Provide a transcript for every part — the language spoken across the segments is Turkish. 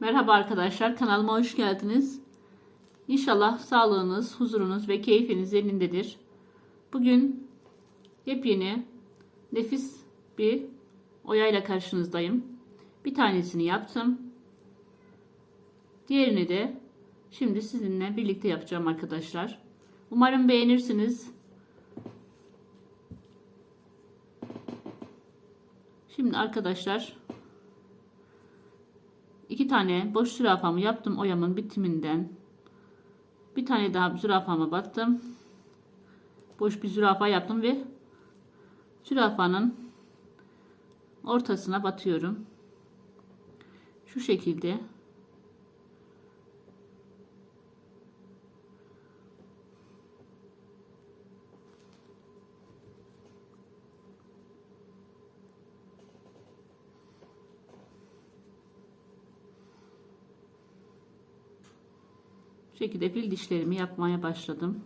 Merhaba arkadaşlar, kanalıma hoş geldiniz. İnşallah sağlığınız, huzurunuz ve keyfiniz yerindedir. Bugün yepyeni, nefis bir oyayla karşınızdayım. Bir tanesini yaptım. Diğerini de şimdi sizinle birlikte yapacağım arkadaşlar. Umarım beğenirsiniz. Şimdi arkadaşlar iki tane boş zürafamı yaptım oyamın bitiminden. Bir tane daha zürafama battım. Boş bir zürafa yaptım ve zürafanın ortasına batıyorum. Şu şekilde. Şekilde fil dişlerimi yapmaya başladım.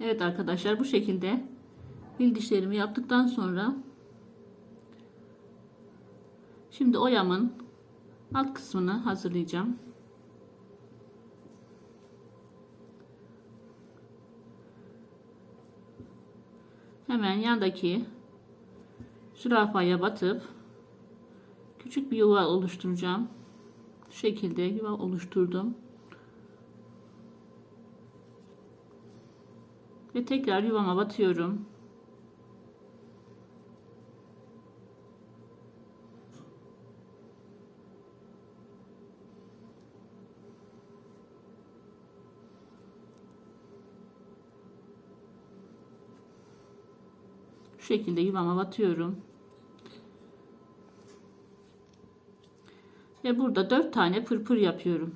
Evet arkadaşlar bu şekilde fil dişlerimi yaptıktan sonra şimdi oyamın alt kısmını hazırlayacağım. Hemen yandaki zürafaya batıp küçük bir yuva oluşturacağım. Şu şekilde yuva oluşturdum. Ve tekrar yuvama batıyorum. Şu şekilde yuvama batıyorum. Ve burada dört tane pırpır yapıyorum.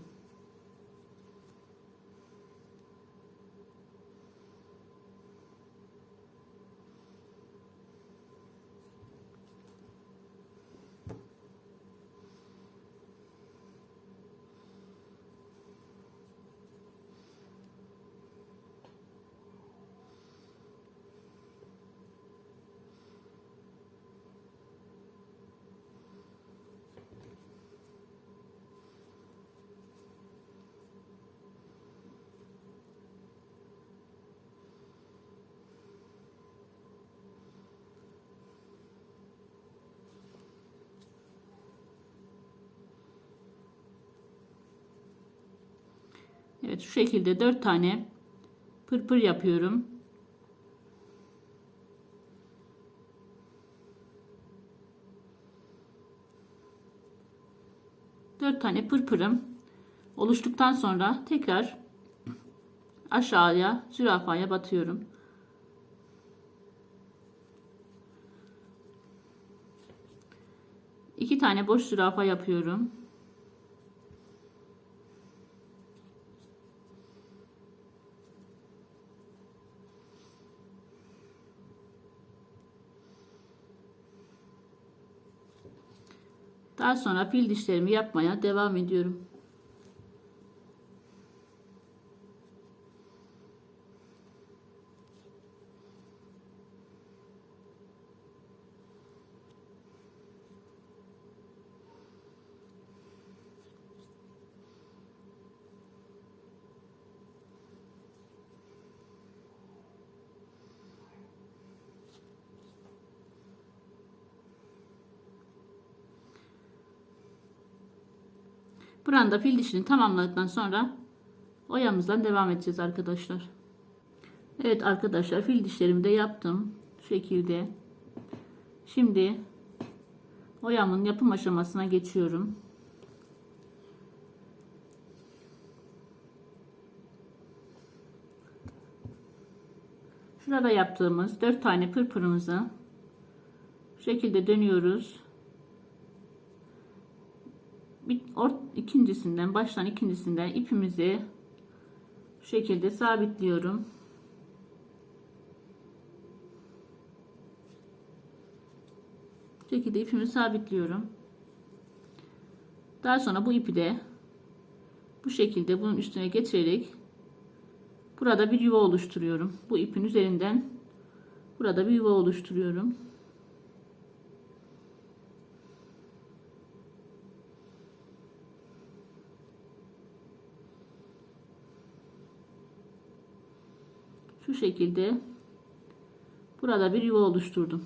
Evet şu şekilde dört tane pırpır yapıyorum. Dört tane pırpırım oluştuktan sonra tekrar aşağıya zürafaya batıyorum. İki tane boş zürafa yapıyorum. Daha sonra fil dişlerimi yapmaya devam ediyorum. Buranda fil dişini tamamladıktan sonra oyamızdan devam edeceğiz arkadaşlar. Evet arkadaşlar fil dişlerimi de yaptım. Şu şekilde. Şimdi oyamın yapım aşamasına geçiyorum. Şurada yaptığımız 4 tane pırpırımızı şu şekilde dönüyoruz. Bir, or, ikincisinden baştan ikincisinden ipimizi şu şekilde sabitliyorum. Bu şekilde ipimi sabitliyorum. Daha sonra bu ipi de bu şekilde bunun üstüne geçirerek burada bir yuva oluşturuyorum. Bu ipin üzerinden burada bir yuva oluşturuyorum. Şu şekilde burada bir yuva oluşturdum.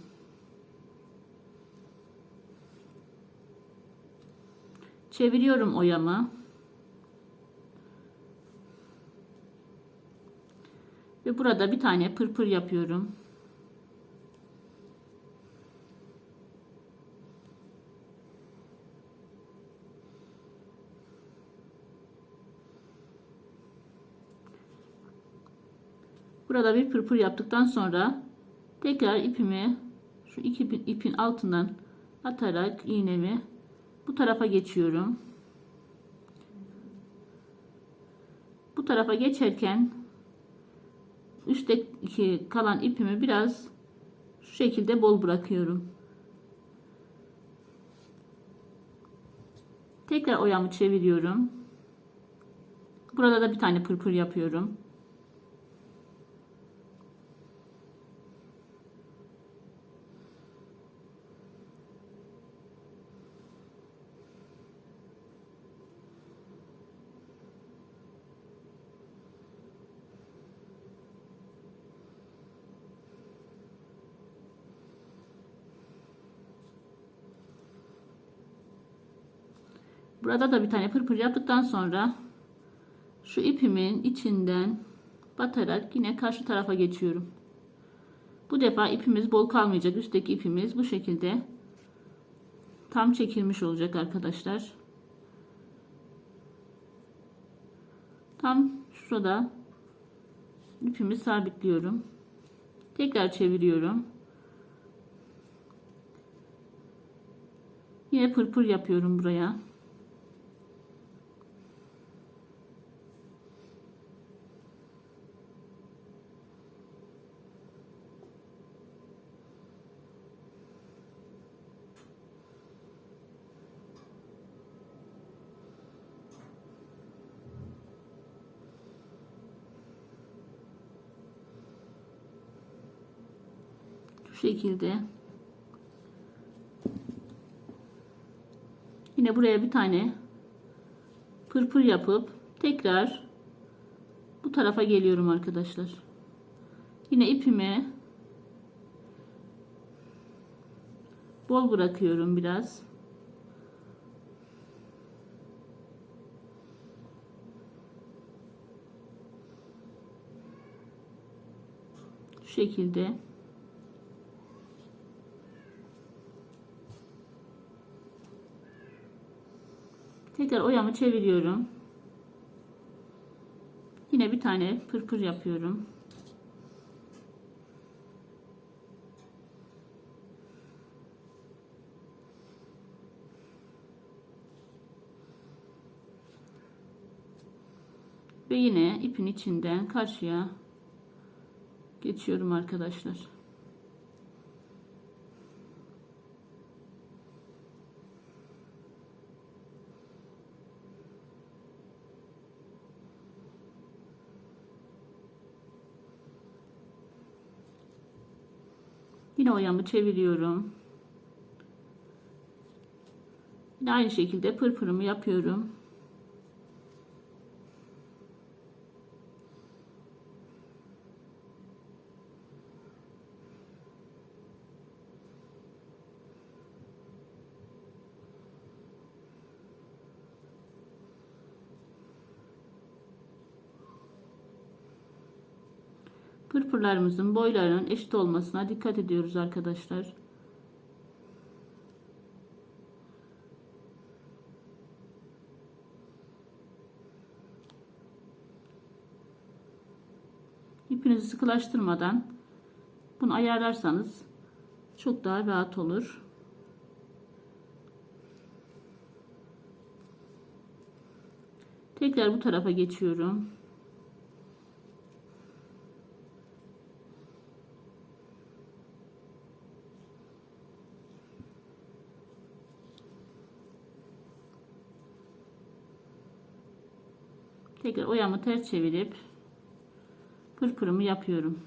Çeviriyorum oyamı. Ve burada bir tane pırpır yapıyorum. Burada bir pırpır yaptıktan sonra tekrar ipimi şu iki ipin altından atarak iğnemi bu tarafa geçiyorum. Bu tarafa geçerken üstteki kalan ipimi biraz şu şekilde bol bırakıyorum. Tekrar oyamı çeviriyorum. Burada da bir tane pırpır yapıyorum. Burada da bir tane pırpır yaptıktan sonra şu ipimin içinden batarak yine karşı tarafa geçiyorum. Bu defa ipimiz bol kalmayacak. Üstteki ipimiz bu şekilde tam çekilmiş olacak arkadaşlar. Tam şurada ipimi sabitliyorum. Tekrar çeviriyorum. Yine pırpır yapıyorum buraya. Şekilde. Yine buraya bir tane pırpır yapıp tekrar bu tarafa geliyorum arkadaşlar. Yine ipimi bol bırakıyorum biraz. Şekilde. Tekrar oyamı çeviriyorum. Yine bir tane pırpır yapıyorum. Ve yine ipin içinden karşıya geçiyorum arkadaşlar. Yine oyamı çeviriyorum. Yine aynı şekilde pırpırımı yapıyorum. Pırpırlarımızın boylarının eşit olmasına dikkat ediyoruz arkadaşlar. İpinizi sıkılaştırmadan bunu ayarlarsanız çok daha rahat olur. Tekrar bu tarafa geçiyorum. Tekrar oyamı ters çevirip pırpırımı yapıyorum.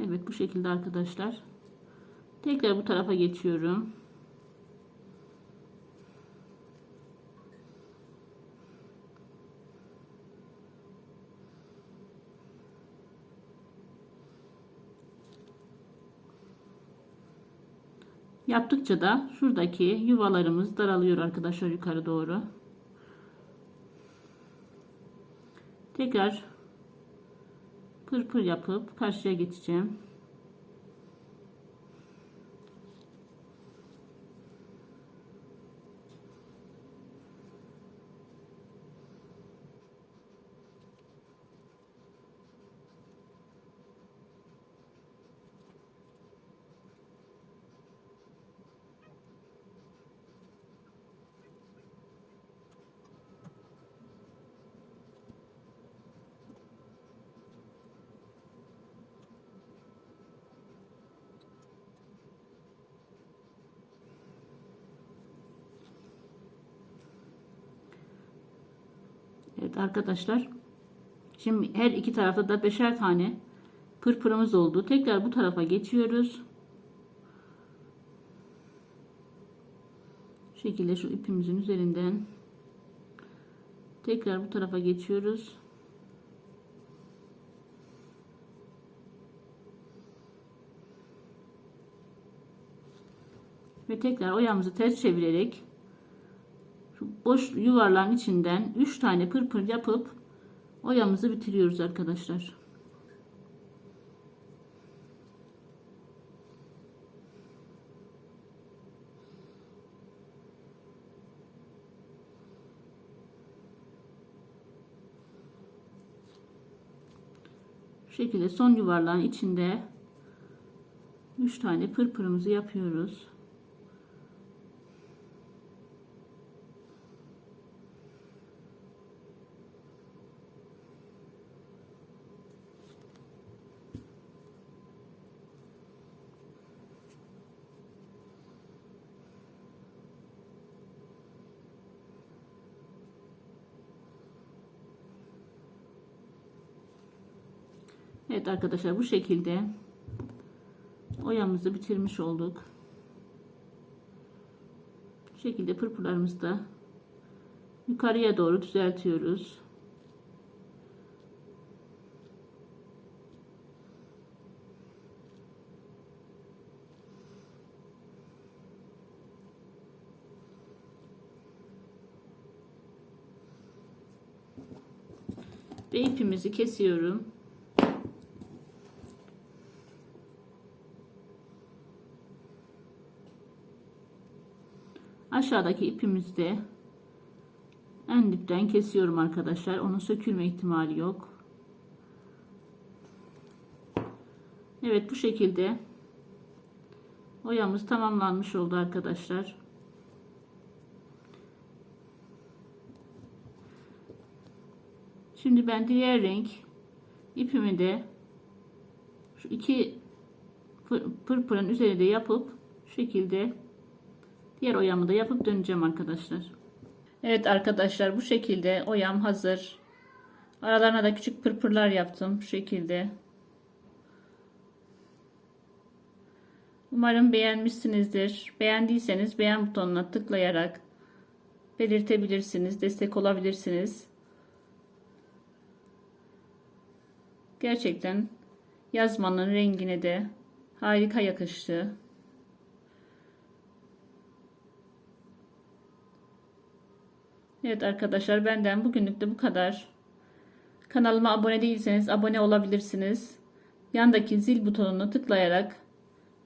Evet bu şekilde arkadaşlar. Tekrar bu tarafa geçiyorum. Yaptıkça da şuradaki yuvalarımız daralıyor arkadaşlar yukarı doğru. Tekrar pırpır yapıp karşıya geçeceğim. Evet arkadaşlar. Şimdi her iki tarafta da beşer tane pırpırımız oldu. Tekrar bu tarafa geçiyoruz. Şu şekilde şu ipimizin üzerinden tekrar bu tarafa geçiyoruz. Ve tekrar oyamızı ters çevirerek boş yuvarlağın içinden 3 tane pırpır yapıp oyamızı bitiriyoruz arkadaşlar. Şu şekilde son yuvarlağın içinde 3 tane pırpırımızı yapıyoruz. Evet arkadaşlar bu şekilde oyamızı bitirmiş olduk. Bu şekilde pırpırlarımızı da yukarıya doğru düzeltiyoruz. Ve ipimizi kesiyorum. Aşağıdaki ipimizi de en dipten kesiyorum arkadaşlar. Onun sökülme ihtimali yok. Evet bu şekilde oyamız tamamlanmış oldu arkadaşlar. Şimdi ben diğer renk ipimi de şu iki pırpırın üzerinde yapıp şekilde Diğer oyamı da yapıp döneceğim arkadaşlar. Evet arkadaşlar bu şekilde oyam hazır. Aralarına da küçük pırpırlar yaptım. Bu şekilde. Umarım beğenmişsinizdir. Beğendiyseniz beğen butonuna tıklayarak belirtebilirsiniz, destek olabilirsiniz. Gerçekten yazmanın rengine de harika yakıştı. Evet arkadaşlar benden bugünlük de bu kadar. Kanalıma abone değilseniz abone olabilirsiniz. Yandaki zil butonunu tıklayarak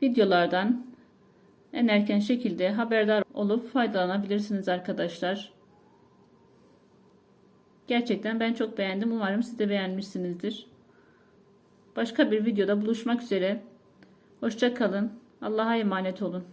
videolardan en erken şekilde haberdar olup faydalanabilirsiniz arkadaşlar. Gerçekten ben çok beğendim. Umarım siz de beğenmişsinizdir. Başka bir videoda buluşmak üzere. Hoşça kalın. Allah'a emanet olun.